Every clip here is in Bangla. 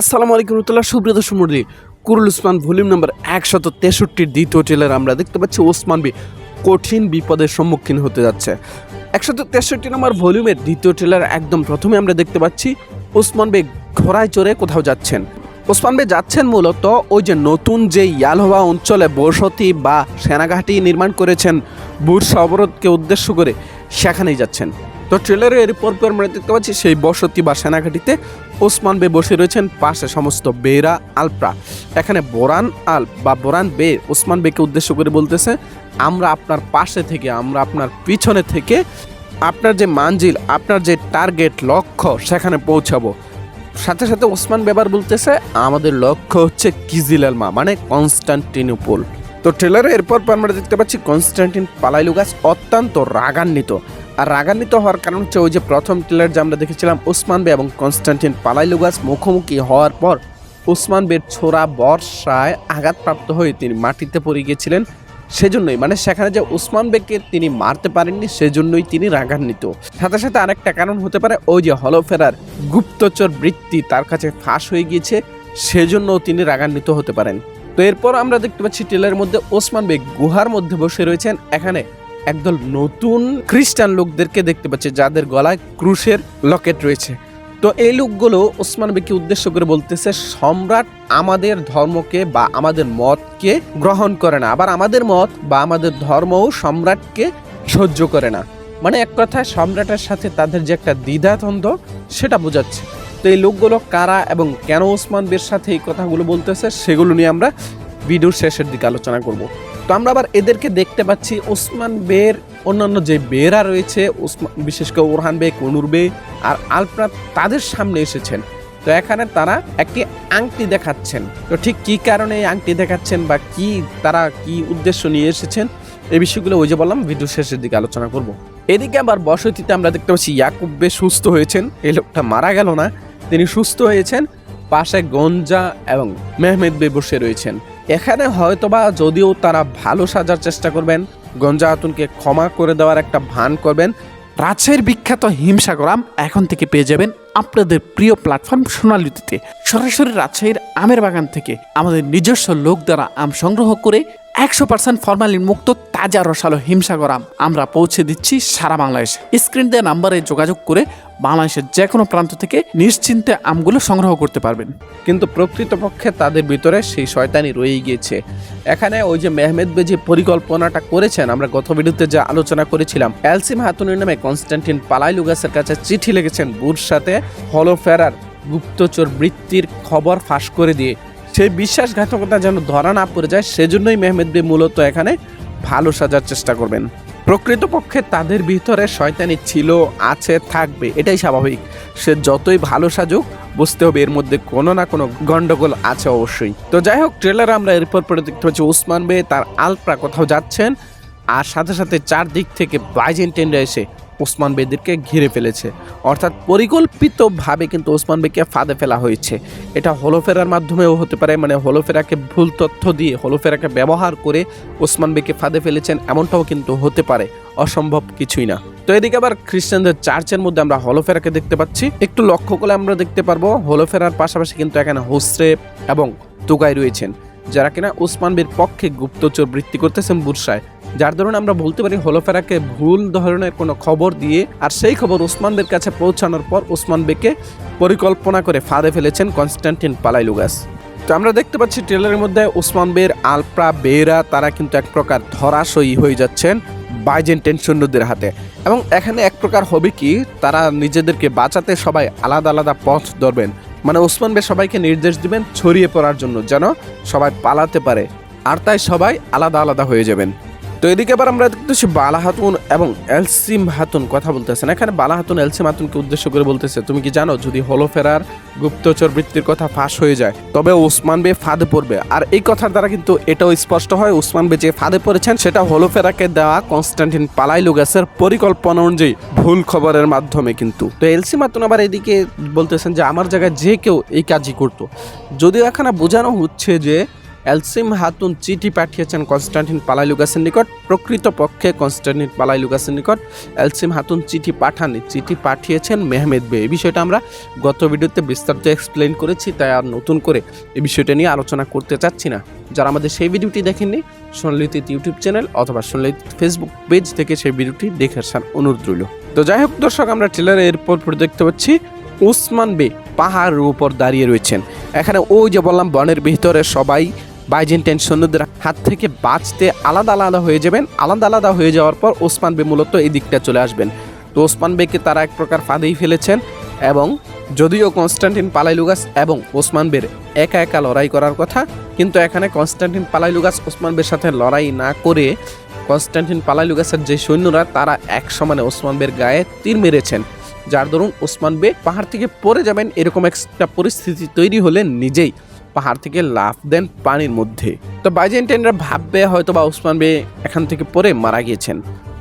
আসসালামু আলাইকুম রহমতুল্লাহ সুব্রত সুমুরলি কুরুল উসমান ভলিউম নাম্বার একশত তেষট্টির দ্বিতীয় ট্রেলার আমরা দেখতে পাচ্ছি, ওসমান বি কঠিন বিপদের সম্মুখীন হতে যাচ্ছে। একশত তেষট্টি নম্বর ভলিউমের দ্বিতীয় ট্রেলার একদম প্রথমে আমরা দেখতে পাচ্ছি, ওসমান বে ঘোড়ায় চড়ে কোথাও যাচ্ছেন। ওসমান বে যাচ্ছেন মূলত ওই যে নতুন যে ইয়ালহওয়া অঞ্চলে বসতি বা সেনাঘাটি নির্মাণ করেছেন বুরসা অবরোধকে উদ্দেশ্য করে সেখানেই যাচ্ছেন। তো ট্রেলারে এর পর পর আমরা দেখতে পাচ্ছি, সেই বসতি বা সেনাঘাটিতে ওসমান বে বসে রয়েছেন পাশে সমস্ত বেরা আলপ্রা। এখানে বোরান আল বা বোরান বে ওসমান বেকে উদ্দেশ্য করে বলতেছে, আমরা আপনার পাশে থেকে, আমরা আপনার পিছনে থেকে আপনার যে মানজিল, আপনার যে টার্গেট লক্ষ্য সেখানে পৌঁছাবো। সাথে সাথে ওসমান বেবার বলতেছে, আমাদের লক্ষ্য হচ্ছে কিজিলালমা মানে কনস্টান্টিনোপল। তো ট্রেলারে এরপর পর আমরা দেখতে পাচ্ছি কনস্টান্টিন পালাইলুগাস অত্যন্ত রাগান্বিত। আর রাগান্বিত হওয়ার কারণ হচ্ছে ওই যে প্রথম ট্রেলার যে আমরা দেখেছিলাম ওসমান বে এবং কনস্টান্টিন পালাইলুগাস মুখোমুখি হওয়ার পর ওসমান বের ছোড়া বর্ষায় আঘাতপ্রাপ্ত হয়ে তিনি মাটিতে পড়ে গিয়েছিলেন। সেজন্যই মানে সেখানে যে ওসমান বেগকে তিনি মারতে পারেননি, সেজন্যই তিনি রাগান্বিত। সাথে সাথে আরেকটা কারণ হতে পারে, ওই যে হলফেরার গুপ্তচর বৃত্তি তার কাছে ফাঁস হয়ে গিয়েছে, সেজন্যও তিনি রাগান্বিত হতে পারেন। তো এরপর আমরা দেখতে পাচ্ছি টেলারের মধ্যে ওসমান বেগ গুহার মধ্যে বসে রয়েছেন। এখানে একদল নতুন খ্রিস্টান লোকদেরকে দেখতে পাচ্ছি, যাদের গলায় ক্রুশের লকেট রয়েছে। তো এই লোকগুলো ওসমান বেগকে উদ্দেশ্য করে বলতেছে, সম্রাট আমাদের ধর্মকে বা আমাদের মতকে গ্রহণ করে না। আবার আমাদের মত বা আমাদের ধর্মও সম্রাটকে সহ্য করে না। মানে এক কথায়, সম্রাটের সাথে তাদের যে একটা দ্বিধাদ্বন্দ্ব, সেটা বোঝাচ্ছে। তো এই লোকগুলো কারা এবং কেন ওসমান বের সাথে এই কথাগুলো বলতেছে, সেগুলো নিয়ে আমরা ভিডিওর শেষের দিকে আলোচনা করব। তো আমরা আবার এদেরকে দেখতে পাচ্ছি। ওসমান বের, অন্যান্য যে বেরা রয়েছে, ওসমান, বিশেষ করে ওরহান বে কনুর বে আর আলপ্রাত তাদের সামনে এসেছেন। তো এখানে তারা একটি আংটি দেখাচ্ছেন। তো ঠিক কি কারণে এই আংটি দেখাচ্ছেন বা কি তারা কি উদ্দেশ্য নিয়ে এসেছেন, এই বিষয়গুলো ওই যে বললাম ভিডিও শেষের দিকে আলোচনা করব। এদিকে আবার বসতিতে আমরা দেখতে পাচ্ছি, ইয়াকুব বে সুস্থ হয়েছেন। এই লোকটা মারা গেল না, তিনি সুস্থ হয়েছেন। পাশে গঞ্জা এবং মেহমেদ বে বসে রয়েছেন। এখানে হয়তোবা যদিও তারা ভালো সাজার চেষ্টা করবেন, গঞ্জা আতুনকে ক্ষমা করে দেওয়ার একটা ভান করবেন। রাজশাহীর বিখ্যাত হিমসাগরাম এখন থেকে পেয়ে যাবেন আপনাদের প্রিয় প্ল্যাটফর্ম সোনালিতে সরাসরি রাজশাহীর আমের বাগান থেকে আমাদের নিজস্ব লোক দ্বারা আম সংগ্রহ করে একশো পার্সেন্ট ফরমালিন মুক্ত তাজা রসালো হিমসাগর আম। আমরা পৌঁছে দিচ্ছি সারা বাংলাদেশে। স্ক্রিন দেওয়া নাম্বারে যোগাযোগ করে বাংলাদেশের যে কোনো প্রান্ত থেকে নিশ্চিন্তে আমগুলো সংগ্রহ করতে পারবেন। কিন্তু প্রকৃতপক্ষে তাদের ভিতরে সেই শয়তানি রয়েই গিয়েছে। এখানে ওই যে মেহমেদ বে যে পরিকল্পনাটা করেছেন, আমরা গত ভিডিওতে যে আলোচনা করেছিলাম এলসিম হাতুনের নামে কনস্ট্যান্টিন পালাই লুগাসের কাছে চিঠি লিখেছেন বুর সাথে হলো ফেরার গুপ্তচর বৃত্তির খবর ফাঁস করে দিয়ে। সেই বিশ্বাসঘাতকতা যেন ধরা না পড়ে যায়, সেজন্যই মেহমেদ বে মূলত এখানে ভালো সাজার চেষ্টা করবেন। প্রকৃতপক্ষে তাদের ভিতরে শয়তানি ছিল, আছে, থাকবে, এটাই স্বাভাবিক। সে যতই ভালো সাজুক, বুঝতে হবে এর মধ্যে কোনো না কোনো গন্ডগোল আছে অবশ্যই। তো যাই হোক, ট্রেলারে আমরা এরপর পরে দেখতে পাচ্ছি ওসমান বে, তার আলপ্রা কোথাও যাচ্ছেন, আর সাথে সাথে চারদিক থেকে বাইজেন্টেনরা এসে ওসমান বেদেরকে ঘিরে ফেলেছে। অর্থাৎ পরিকল্পিতভাবে কিন্তু ওসমান বেকে ফাঁদে ফেলা হয়েছে। এটা হলোফেরার মাধ্যমেও হতে পারে মানে হলোফেরাকে ভুল তথ্য দিয়ে, হলোফেরাকে ব্যবহার করে ওসমান বেকে ফাঁদে ফেলেছেন এমনটাও কিন্তু হতে পারে। অসম্ভব কিছুই না। তো এদিকে আবার খ্রিস্টানদের চার্চের মধ্যে আমরা হলোফেরাকে দেখতে পাচ্ছি। একটু লক্ষ্য করলে আমরা দেখতে পারব, হলোফেরার পাশাপাশি কিন্তু এখানে হোসরেপ এবং তুগাই রয়েছেন, যারা কিনা ওসমান বীর পক্ষে গুপ্তচর বৃত্তি করতেছেন বুরসায়। যার ধরুন আমরা বলতে পারি হলোফেরাকে ভুল ধরনের কোনো খবর দিয়ে, আর সেই খবর ওসমানদের কাছে পৌঁছানোর পর ওসমান বেকে পরিকল্পনা করে ফাঁদে ফেলেছেন কনস্ট্যান্টিন পালাইলুগাস। তো আমরা দেখতে পাচ্ছি ট্রেলারের মধ্যে ওসমান বের আলপ্রা বেরা তারা কিন্তু এক প্রকার ধরাশয়ী হয়ে যাচ্ছেন বাইজেন্টেন সৈন্যদের হাতে। এবং এখানে এক প্রকার হবে কি, তারা নিজেদেরকে বাঁচাতে সবাই আলাদা আলাদা পথ ধরবেন। মানে ওসমান বে সবাইকে নির্দেশ দিবেন ছড়িয়ে পড়ার জন্য, যেন সবাই পালাতে পারে। আর তাই সবাই আলাদা আলাদা হয়ে যাবেন। তো এদিকে আবার আমরা দেখতেছি বালা হাতুন এবং এলসিম হাতুন কথা বলতেছেন। এখানে বালা হাতুন এলসিম হাতুনকে উদ্দেশ্য করে বলতেছে, তুমি কি জানো, যদি হলো ফেরার গুপ্তচর বৃত্তির কথা ফাঁস হয়ে যায়, তবে ওসমান বে ফাঁদে পড়বে। আর এই কথার দ্বারা কিন্তু এটাও স্পষ্ট হয়, ওসমান বে যে ফাঁদে পড়েছেন, সেটা হলো ফেরাকে দেওয়া কনস্টান্টিন পালাইলুগাসের পরিকল্পনা অনুযায়ী ভুল খবরের মাধ্যমে কিন্তু। তো এলসি মাতুন আবার এদিকে বলতেছেন যে, আমার জায়গায় যে কেউ এই কাজই করতো। যদিও এখানে বোঝানো হচ্ছে যে এলসিম হাতুন চিঠি পাঠিয়েছেন কনস্টান্টিন পালাইলুগাসের নিকট। প্রকৃতপক্ষে কনস্টান্টিন পালাইলুগাসের নিকট এলসিম হাতুন চিঠি পাঠাননি। চিঠি পাঠিয়েছেন মেহমেদ বে। এই বিষয়টা আমরা গত ভিডিওতে বিস্তারিত এক্সপ্লেন করেছি, তাই আর নতুন করে এই বিষয়টা নিয়ে আলোচনা করতে চাচ্ছি না। যারা আমাদের সেই ভিডিওটি দেখেননি সোনালিত ইউটিউব চ্যানেল অথবা সোনালিত ফেসবুক পেজ থেকে সেই ভিডিওটি দেখে আসার অনুরোধ রইল। তো যাই হোক দর্শক, আমরা ট্রেলারে এরপর পরে দেখতে পাচ্ছি ওসমান বে পাহাড়ের উপর দাঁড়িয়ে রয়েছেন। এখানে ওই যে বললাম, বনের ভিতরে সবাই বাইজেন্টাইন সৈন্যদের হাত থেকে বাঁচতে আলাদা আলাদা হয়ে যাবেন। আলাদা আলাদা হয়ে যাওয়ার পর ওসমান বে মূলত এই দিকটা চলে আসবেন। তো ওসমান বেকে তারা এক প্রকার ফাঁদেই ফেলেছেন এবং যদিও কনস্টান্টিন পালাইলুগাস এবং ওসমান বের একা একা লড়াই করার কথা, কিন্তু এখানে কনস্টান্টিন পালাইলুগাস ওসমান বের সাথে লড়াই না করে কনস্টান্টিন পালাইলুগাসের যে সৈন্যরা, তারা এক সমানে ওসমান বের গায়ে তীর মেরেছেন। যার দরুন ওসমান বে পাহাড় থেকে পড়ে যাবেন, এরকম একটা পরিস্থিতি তৈরি হলে নিজেই পাহাড় থেকে লাফ দেন পানির মধ্যে। তো বাইজেন্টাইনরা ভাববে হয়তো বা ওসমান বে এখান থেকে পড়ে মারা গিয়েছেন।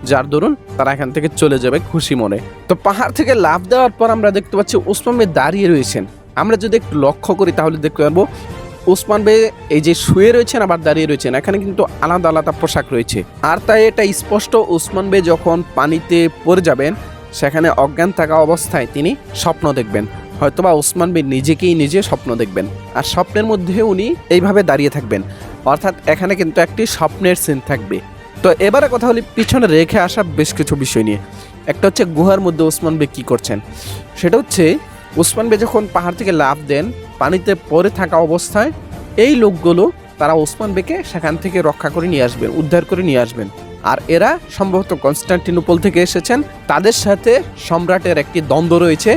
যার দরুন তারা এখান থেকে চলে যাবে খুশি মনে। তো পাহাড় থেকে লাফ দেওয়ার পর আমরা দেখতে পাচ্ছি ওসমান বে দাঁড়িয়ে রয়েছেন। আমরা যদি একটু লক্ষ্য করি তাহলে দেখতে পারব ওসমান বে এই যে শুয়ে রয়েছেন, আবার দাঁড়িয়ে রয়েছেন। এখানে কিন্তু আলাদা আলাদা পোশাক রয়েছে। আর তাই এটা স্পষ্ট ওসমান বে যখন পানিতে পড়ে যাবেন, সেখানে অজ্ঞান থাকা অবস্থায় তিনি স্বপ্ন দেখবেন। হয়তোবা ওসমান বে নিজেকেই নিজে স্বপ্ন দেখবেন, আর স্বপ্নের মধ্যে উনি এইভাবে দাঁড়িয়ে থাকবেন। অর্থাৎ এখানে কিন্তু একটি স্বপ্নের সিন থাকবে। তো এবারে কথা হলি পিছনে রেখে আসা বেশ কিছু বিষয় নিয়ে। একটা হচ্ছে গুহার মধ্যে ওসমান বে কী করছেন? সেটা হচ্ছে ওসমান বে যখন পাহাড় থেকে লাফ দেন, পানিতে পড়ে থাকা অবস্থায়, এই লোকগুলো তারা ওসমান বেকে সেখান থেকে রক্ষা করে নিয়ে আসবেন উদ্ধার করে নিয়ে আসবেন। আর এরা সম্ভবত কনস্টান্টিনোপল থেকে এসেছেন। তাদের সাথে সম্রাটের একটি দ্বন্দ্ব রয়েছে।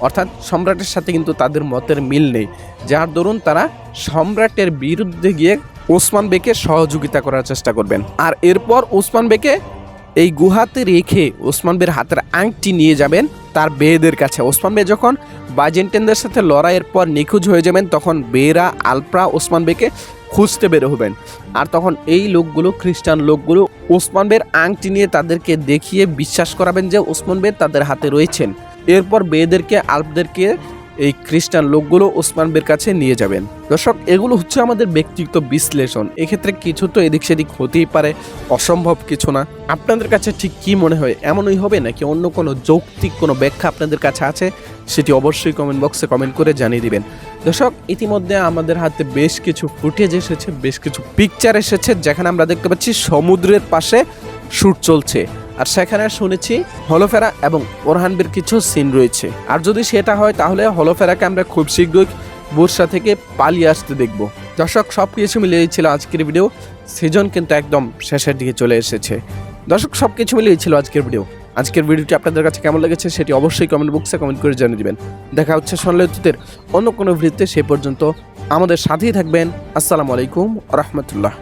অর্থাৎ সম্রাটের সাথে কিন্তু তাদের মতের মিল নেই। যার দরুন তারা সম্রাটের বিরুদ্ধে গিয়ে ওসমান বেকে সহযোগিতা করার চেষ্টা করবেন। আর এরপর ওসমান বেকে এই গুহাতে রেখে ওসমান বের হাতের আংটি নিয়ে যাবেন তার বেয়েদের কাছে। ওসমান বে যখন বাজেন্টেনদের সাথে লড়াইয়ের পর নিখোঁজ হয়ে যাবেন, তখন বেরা, আলপ্রা ওসমান বেকে খুঁজতে বের হবেন। আর তখন এই লোকগুলো, খ্রিস্টান লোকগুলো, ওসমান বের আংটি নিয়ে তাদেরকে দেখিয়ে বিশ্বাস করাবেন যে ওসমান বের তাদের হাতে রয়েছেন। এরপর বেদেরকে আলপদেরকে এই খ্রিস্টান লোকগুলো ওসমান বের কাছে নিয়ে যাবেন। দর্শক, এগুলো হচ্ছে আমাদের ব্যক্তিগত বিশ্লেষণ। এক্ষেত্রে কিছু তো এদিক সেদিক হতেই পারে, অসম্ভব কিছু না। আপনাদের কাছে ঠিক কি মনে হয়, এমনই হবে নাকি অন্য কোনো যৌক্তিক কোনো ব্যাখ্যা আপনাদের কাছে আছে? সেটি অবশ্যই কমেন্ট বক্সে কমেন্ট করে জানিয়ে দিবেন। দর্শক, ইতিমধ্যে আমাদের হাতে বেশ কিছু ফুটেজ এসেছে, বেশ কিছু পিকচার এসেছে, যেখানে আমরা দেখতে পাচ্ছি সমুদ্রের পাশে শ্যুট চলছে। আর সেখানে শুনেছি হলোফেরা এবং ওরহানবির কিছু সিন রয়েছে। আর যদি সেটা হয়, তাহলে হলোফেরাকে আমরা খুব শীঘ্রই বুরসা থেকে পালিয়ে আসতে দেখব। দর্শক সব কিছু মিলিয়ে ছিল আজকের ভিডিও। সিজন কিন্তু একদম শেষের দিকে চলে এসেছে। দর্শক সব কিছু মিলিয়ে ছিল আজকের ভিডিও। আজকের ভিডিওটি আপনাদের কাছে কেমন লেগেছে সেটি অবশ্যই কমেন্ট বক্সে কমেন্ট করে জানিয়ে দিবেন। দেখা হচ্ছে সন্লেতুতের অন্য কোনো ভিডিওতে, সে পর্যন্ত আমাদের সাথেই থাকবেন। আসসালামু আলাইকুম রহমতুল্লাহ।